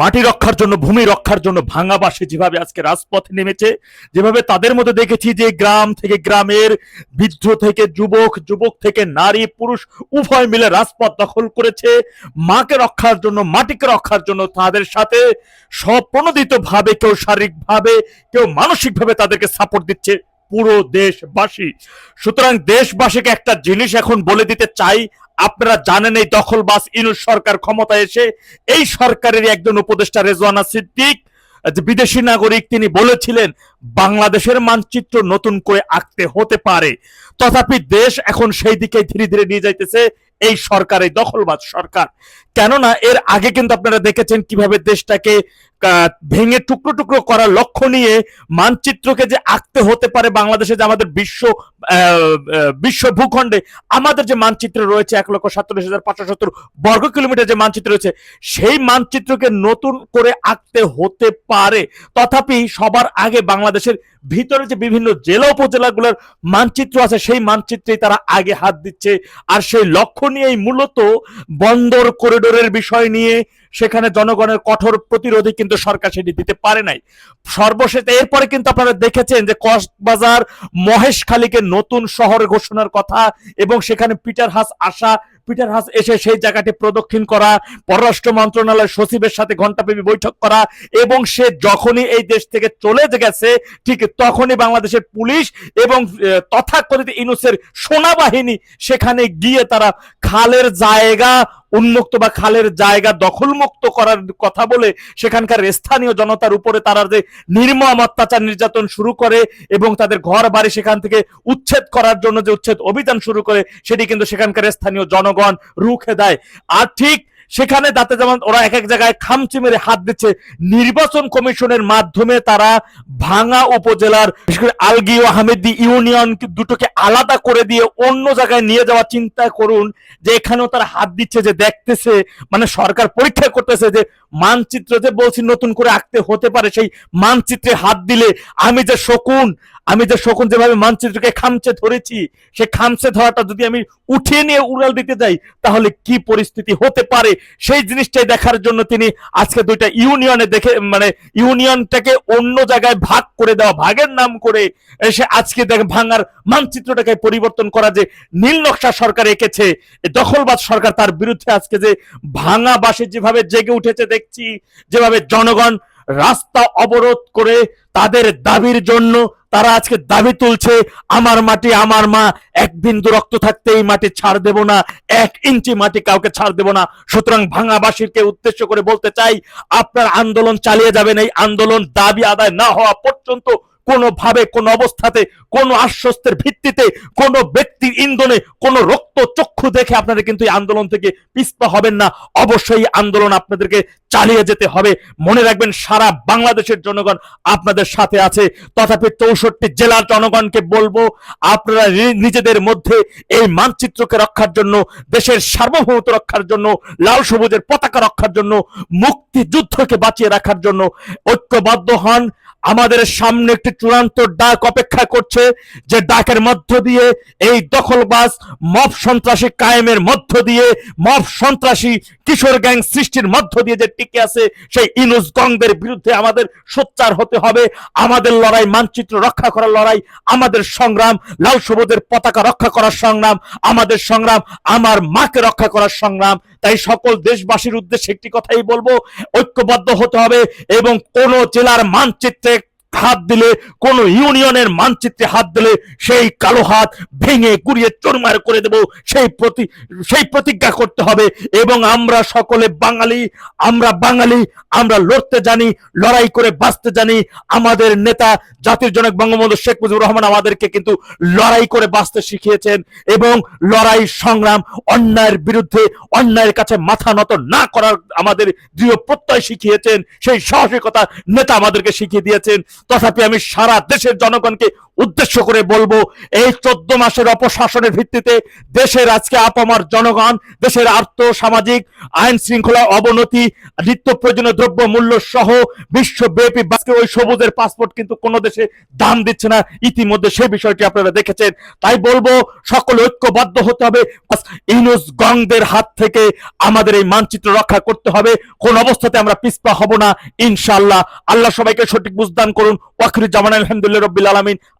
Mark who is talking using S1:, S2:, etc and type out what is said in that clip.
S1: মাটি রক্ষার জন্য, ভূমি রক্ষার জন্য ভাঙাবাসে যেভাবে আজকে রাজপথে নেমেছে, যেভাবে তাদের মধ্যে দেখেছি যে গ্রাম থেকে গ্রামের বৃদ্ধ থেকে যুবক যুবক থেকে নারী, পুরুষ উভয় মিলে রাজপথ দখল করেছে। মাকে রক্ষার জন্য, মাটিকে রক্ষার জন্য তাদের সাথে স্বপ্রণোদিত ভাবে কেউ শারীরিকভাবে, কেউ মানসিকভাবে তাদেরকে সাপোর্ট দিচ্ছে। পুরো দেশবাসী। সুতরাং দেশবাসীকে একটা জিনিস এখন বলে দিতে চাই, আপনারা জানেন এই দখলবাস ইনুস সরকার ক্ষমতায় এসে এই সরকারের একজন উপদেষ্টা রেজওয়ানা সিদ্দিক বিদেশি নাগরিক, তিনি বলেছিলেন, বাংলাদেশের মানচিত্র নতুন করে আঁকতে হতে পারে। তথাপি দেশ এখন সেই দিকে ধীরে ধীরে নিয়ে যাইতেছে এই সরকার, এই দখলবাদ সরকার। কেননা এর আগে কিন্তু আপনারা দেখেছেন কীভাবে দেশটাকে ভেঙে টুকরো টুকরো করার লক্ষ্য নিয়ে মানচিত্রকে যে আঁকতে হতে পারে বাংলাদেশে যে আমাদের বিশ্ব বিশ্ব ভূখণ্ডে, আমাদের যে মানচিত্র রয়েছে এক লক্ষ সাতচল্লিশ হাজার পাঁচশো সত্তর বর্গ কিলোমিটার যে মানচিত্র রয়েছে, সেই মানচিত্রকে নতুন করে আঁকতে হতে পারে। তথাপি সবার আগে বাংলাদেশের ভিতরে যে বিভিন্ন জেলা উপজেলাগুলোর মানচিত্র আছে, সেই মানচিত্রেই তারা আগে হাত দিচ্ছে। আর সেই লক্ষ্য নিয়েই মূলত বন্দর করিডোরের বিষয় নিয়ে সেখানে জনগণের কঠোর প্রতিরোধী কিন্তু সরকার সেটি দিতে পারে নাই। সর্বশেষ এরপরে কিন্তু আপনারা দেখেছেন যে কক্সবাজার মহেশখালীকে নতুন শহর ঘোষণার কথা এবং সেখানে পিটার হাস আসা, পিটার হাস এসে সেই জায়গাটি প্রদক্ষিণ করা, পররাষ্ট্র মন্ত্রণালয়ের সচিবের সাথে ঘণ্টাব্যাপী বৈঠক করা এবং সে যখনই এই দেশ থেকে চলে গেছে, ঠিক তখনই বাংলাদেশের পুলিশ এবং তথাকথিত ইনুসের সেনাবাহিনী সেখানে গিয়ে তারা খালের জায়গা উন্মুক্ত বা খালের জায়গা দখলমুক্ত করার কথা বলে সেখানকার স্থানীয় জনতার উপরে তারা যে নির্মম অত্যাচার নির্যাতন শুরু করে এবং তাদের ঘর বাড়ি সেখান থেকে উচ্ছেদ করার জন্য যে উচ্ছেদ অভিযান শুরু করে, সেটি কিন্তু সেখানকার স্থানীয় জনগণ রুখে দেয়। আর ঠিক সেখানে তাতে যেমন ওরা এক এক জায়গায় খামচি মেরে হাত দিচ্ছে, নির্বাচন কমিশনের মাধ্যমে তারা ভাঙা উপজেলার, বিশেষ করে আলগি ও আহমেদি ইউনিয়ন দুটোকে আলাদা করে দিয়ে অন্য জায়গায় নিয়ে যাওয়া চিন্তা করুন, যে এখানেও তারা হাত দিচ্ছে, যে দেখতেছে মানে সরকার পরীক্ষা করতেছে যে মানচিত্র যে বলছি নতুন করে আঁকতে হতে পারে, সেই মানচিত্রে হাত দিলে আমি যে শকুন আমি যে শকুন যেভাবে মানচিত্রকে খামচে ধরেছি, সে খামচে ধরাটা যদি আমি উঠিয়ে নিয়ে উড়াল দিতে যাই, তাহলে কি পরিস্থিতি হতে পারে? সেই জিনিসটাই দেখার জন্য তিনি আজকে দুইটা ইউনিয়নে দেখে মানে ইউনিয়নটাকে অন্য জায়গায় ভাগ করে দেওয়া, ভাগের নাম করে এসে আজকে দেখ, ভাঙার মানচিত্রটাকে পরিবর্তন করা যে নীল নকশা সরকার এঁকেছে দখলবাদ সরকার তার বিরুদ্ধে আজকে যে ভাঙা বাসে যেভাবে জেগে উঠেছে দেখছি, যেভাবে জনগণ রাস্তা অবরোধ করে তাদের দাবির জন্য তারা আজকে দাবি তুলছে, আমার মাটি আমার মা, এক বিন্দু রক্ত থাকতে এই মাটি ছাড় দেব না, এক ইঞ্চি মাটি কাউকে ছাড় দেব না। সুতরাং ভাঙাবাসীরকে উদ্দেশ্য করে বলতে চাই, আপনার আন্দোলন চালিয়ে যাবেন, এই আন্দোলন দাবি আদায় না হওয়া পর্যন্ত কোনোভাবে, কোন অবস্থাতে, কোন আশ্বস্তের ভিত্তিতে, কোন ব্যক্তির ইন্ধনে, কোন রক্ত চক্ষু দেখে আপনারা কিন্তু এই আন্দোলন থেকে পিছপা হবেন না। অবশ্যই আন্দোলন আপনাদেরকে চালিয়ে যেতে হবে। মনে রাখবেন, সারা বাংলাদেশের জনগণ আপনাদের সাথে আছে। তথাপি চৌষট্টি জেলার জনগণকে বলব, আপনারা নিজেদের মধ্যে এই মানচিত্রকে রক্ষার জন্য, দেশের সার্বভৌমত্ব রক্ষার জন্য, লাল সবুজের পতাকা রক্ষার জন্য, মুক্তিযুদ্ধকে বাঁচিয়ে রাখার জন্য ঐক্যবদ্ধ হন। আমাদের সামনে একটি চূড়ান্ত ডাক অপেক্ষা করছে, যে ডাকের মধ্য দিয়ে এই দখলবাজ মব সন্ত্রাসী কায়েমের মধ্য দিয়ে, মব সন্ত্রাসী কিশোর গ্যাং সৃষ্টির মধ্য দিয়ে যে টিকে আছে, সেই ইনুস গংদের বিরুদ্ধে আমাদের সোচ্চার হতে হবে, আমাদের লড়াই মানচিত্র রক্ষা করার লড়াই, আমাদের সংগ্রাম, লাল সবুজের পতাকা রক্ষা করার সংগ্রাম, আমাদের সংগ্রাম, আমার মাকে রক্ষা করার সংগ্রাম। তাই সকল দেশবাসীর উদ্দেশ্যে একটি কথাই বলব, ঐক্যবদ্ধ হতে হবে এবং কোন জেলার মানচিত্রে হাত দিলে, কোন ইউনিয়নের মানচিত্রে হাত দিলে সেই কালো হাত ভেঙে গুড়িয়ে চোরমার করে দেব। সেই প্রতি, সেই প্রতিজ্ঞা করতে হবে। এবং আমরা সকলে বাঙালি, আমরা বাঙালি, আমরা লড়তে জানি, লড়াই করে বাঁচতে জানি। আমাদের নেতা জাতির জনক বঙ্গবন্ধু শেখ মুজিবুর রহমান আমাদেরকে কিন্তু লড়াই করে বাঁচতে শিখিয়েছেন। এবং লড়াই, সংগ্রাম, অন্যায়ের বিরুদ্ধে, অন্যায়ের কাছে মাথা নত না করার আমাদের দৃঢ় প্রত্যয় শিখিয়েছেন। সেই সাহসিকতা নেতা আমাদেরকে শিখিয়ে দিয়েছেন। তথাপি আমি সারা দেশের জনগণকে উদ্দেশ্য করে বলব, এই চোদ্দ মাসের অপশাসনের ভিত্তিতে দেশের আজকে আপামার জনগণ, দেশের আর্থ সামাজিক আইন শৃঙ্খলা অবনতি, নিত্য প্রয়োজনীয় দ্রব্য মূল্য সহ বিশ্বব্যাপী আজকে ওই সবুজের পাসপোর্ট কিন্তু কোনো দেশে দাম দিচ্ছে না। ইতিমধ্যে সেই বিষয়টি আপনারা দেখেছেন। তাই বলব, সকল ঐক্যবদ্ধ হতে হবে। বাস ইউনুস গংদের হাত থেকে আমাদের এই মানচিত্র রক্ষা করতে হবে। কোন অবস্থাতে আমরা পিছপা হব না, ইনশাআল্লাহ। আল্লাহ সবাইকে সঠিক বুঝদান করুন। ওয়াকির জামান আলহামদুলিল্লাহ রবিল আলমিন।